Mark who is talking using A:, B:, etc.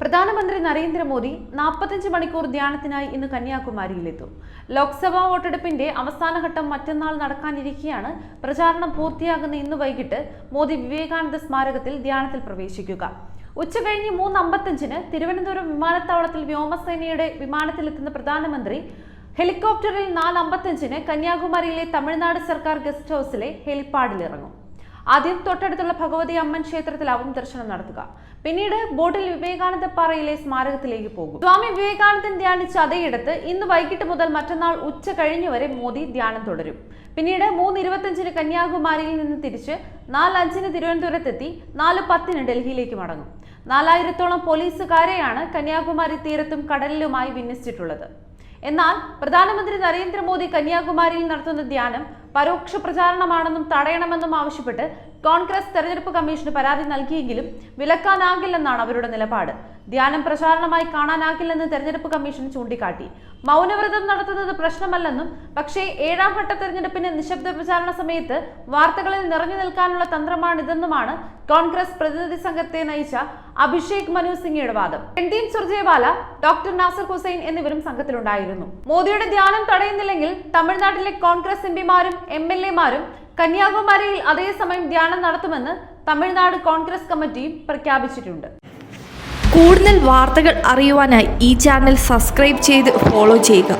A: പ്രധാനമന്ത്രി നരേന്ദ്രമോദി നാൽപ്പത്തഞ്ച് മണിക്കൂർ ധ്യാനത്തിനായി ഇന്ന് കന്യാകുമാരിയിലെത്തും. ലോക്സഭാ വോട്ടെടുപ്പിന്റെ അവസാനഘട്ടം മറ്റന്നാൾ നടക്കാനിരിക്കെയാണ് പ്രചാരണം പൂർത്തിയാകുന്ന ഇന്ന് വൈകിട്ട് മോദി വിവേകാനന്ദ സ്മാരകത്തിൽ ധ്യാനത്തിൽ പ്രവേശിക്കുക. ഉച്ചകഴിഞ്ഞ് മൂന്ന് അമ്പത്തഞ്ചിന് തിരുവനന്തപുരം വിമാനത്താവളത്തിൽ വ്യോമസേനയുടെ വിമാനത്തിലെത്തുന്ന പ്രധാനമന്ത്രി ഹെലികോപ്റ്ററിൽ നാല് അമ്പത്തഞ്ചിന് കന്യാകുമാരിയിലെ തമിഴ്നാട് സർക്കാർ ഗസ്റ്റ് ഹൌസിലെ ഹെലിപ്പാഡിൽ ഇറങ്ങും ആദ്യം തൊട്ടടുത്തുള്ള ഭഗവതി അമ്മൻ ക്ഷേത്രത്തിലാവും ദർശനം നടത്തുക. പിന്നീട് ബോട്ടിൽ വിവേകാനന്ദ പാറയിലെ സ്മാരകത്തിലേക്ക് പോകും. സ്വാമി വിവേകാനന്ദൻ ധ്യാനിച്ച അതേയിടത്ത് ഇന്ന് വൈകിട്ട് മുതൽ മറ്റന്നാൾ ഉച്ച കഴിഞ്ഞുവരെ മോദി ധ്യാനം തുടരും. പിന്നീട് മൂന്ന് ഇരുപത്തഞ്ചിന് കന്യാകുമാരിയിൽ നിന്ന് തിരിച്ച് നാല് അഞ്ചിന് തിരുവനന്തപുരത്തെത്തി നാല് പത്തിന് ഡൽഹിയിലേക്ക് മടങ്ങും. നാലായിരത്തോളം പോലീസുകാരെയാണ് കന്യാകുമാരി തീരത്തും കടലിലുമായി വിന്യസിച്ചിട്ടുള്ളത്. എന്നാൽ പ്രധാനമന്ത്രി നരേന്ദ്രമോദി കന്യാകുമാരിയിൽ നടത്തുന്ന ധ്യാനം പരോക്ഷ പ്രചാരണമാണെന്നും തടയണമെന്നും ആവശ്യപ്പെട്ട് കോൺഗ്രസ് തെരഞ്ഞെടുപ്പ് കമ്മീഷന് പരാതി നൽകിയെങ്കിലും വിലക്കാനാകില്ലെന്നാണ് അവരുടെ നിലപാട്. ധ്യാനം പ്രചാരണമായി കാണാനാകില്ലെന്ന് തെരഞ്ഞെടുപ്പ് കമ്മീഷൻ ചൂണ്ടിക്കാട്ടി. മൗനവ്രതം നടത്തുന്നത് പ്രശ്നമല്ലെന്നും പക്ഷേ ഏഴാം ഘട്ട തെരഞ്ഞെടുപ്പിന് നിശബ്ദ പ്രചാരണ സമയത്ത് വാർത്തകളിൽ നിറഞ്ഞു നിൽക്കാനുള്ള തന്ത്രമാണിതെന്നുമാണ് കോൺഗ്രസ് പ്രതിനിധി സംഘത്തെ നയിച്ച അഭിഷേക് മനു സിംഗയുടെ വാദം. രൺദീപ് സുർജേവാല ഡോക്ടർ നാസർ ഹുസൈൻ എന്നിവരും സംഘത്തിലുണ്ടായിരുന്നു. മോദിയുടെ ധ്യാനം തടയുന്നില്ലെങ്കിൽ തമിഴ്നാട്ടിലെ കോൺഗ്രസ് എം പിമാരും എം എൽ എമാരും കന്യാകുമാരിയിൽ അതേസമയം ധ്യാനം നടത്തുമെന്ന് തമിഴ്നാട് കോൺഗ്രസ് കമ്മിറ്റിയും പ്രഖ്യാപിച്ചിട്ടുണ്ട്.
B: കൂടുതൽ വാർത്തകൾ അറിയുവാനായി ഈ ചാനൽ സബ്സ്ക്രൈബ് ചെയ്ത് ഫോളോ ചെയ്യുക.